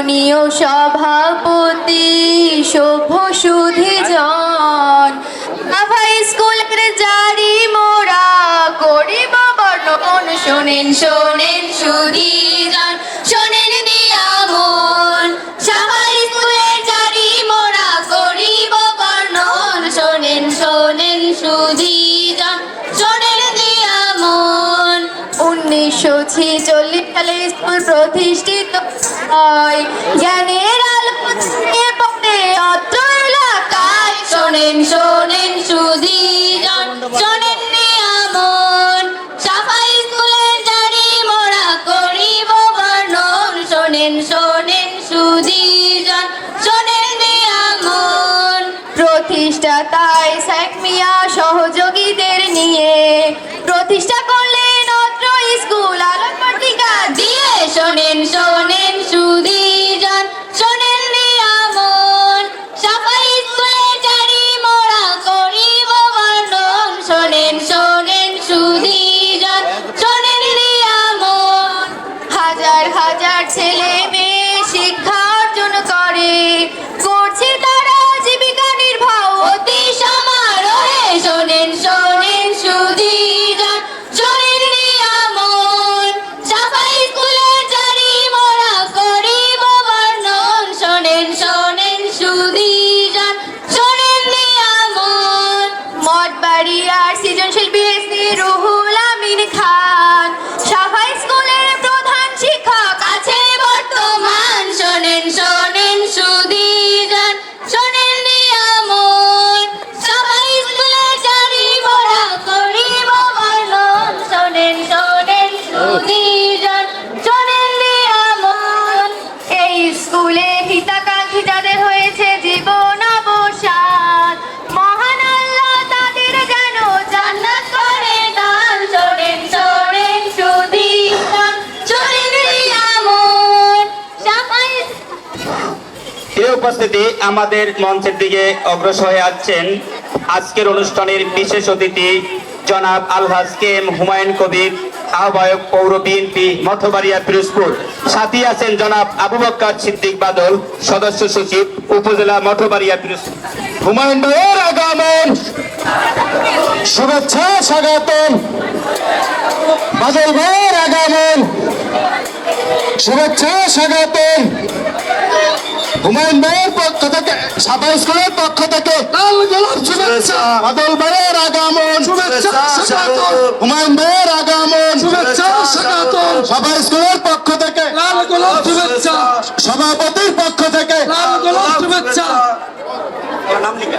মাননীয় সভাপতি সভ্য সুধি জন। স্কুলের জারি মোরা করিব বর্ণন। শোনেন শোনেন সুধি জন, শোনেন নিয়ামন সাভাই স্কুলের জারি মোরা করিব বর্ণন। শোনেন শোনেন সুধি উনিশশো ছেচল্লিশ সালে স্কুল প্রতিষ্ঠিত হয়। জ্ঞানের আলো অত্র এলাকায় শোনেন শোনেন সুধীজন শোনেন সহযোগীদের নিয়ে প্রতিষ্ঠা করলেন শোনেন শোনেন daddy, I উপস্থিতি আমাদের মঞ্চের দিকে অগ্রসর হয়ে আসছেন আজকের অনুষ্ঠানের বিশেষ অতিথি জনাব আলহাজ কে এম হুমায়ুন কবির, আহ্বায়ক পৌর বিএনপি মঠবাড়িয়া পিরোজপুর। সাথী আছেন জনাব আবু বক্কর সিদ্দিক বাদল, সদস্য সচিব উপজেলা মঠবাড়িয়া পিরোজপুর। হুমায়ুন ভাইয়ের আগমন। শুভেচ্ছা, স্বাগতম। বাদল ভাইয়ের আগমন। শুভেচ্ছা, স্বাগতম। হুমায়ুন ভাইয়ের পক্ষ থেকে সাদা স্কুলের পক্ষ থেকে লাল গোলাপ শুভেচ্ছা বাদল ভাইয়ের আগমন শুভেচ্ছা স্বাগতম হুমায়ুন ভাইয়ের আগমন শুভেচ্ছা স্বাগতম সাদা স্কুলের পক্ষ থেকে লাল গোলাপ শুভেচ্ছা সভাপতির পক্ষ থেকে লাল গোলাপ শুভেচ্ছা নাম লিখা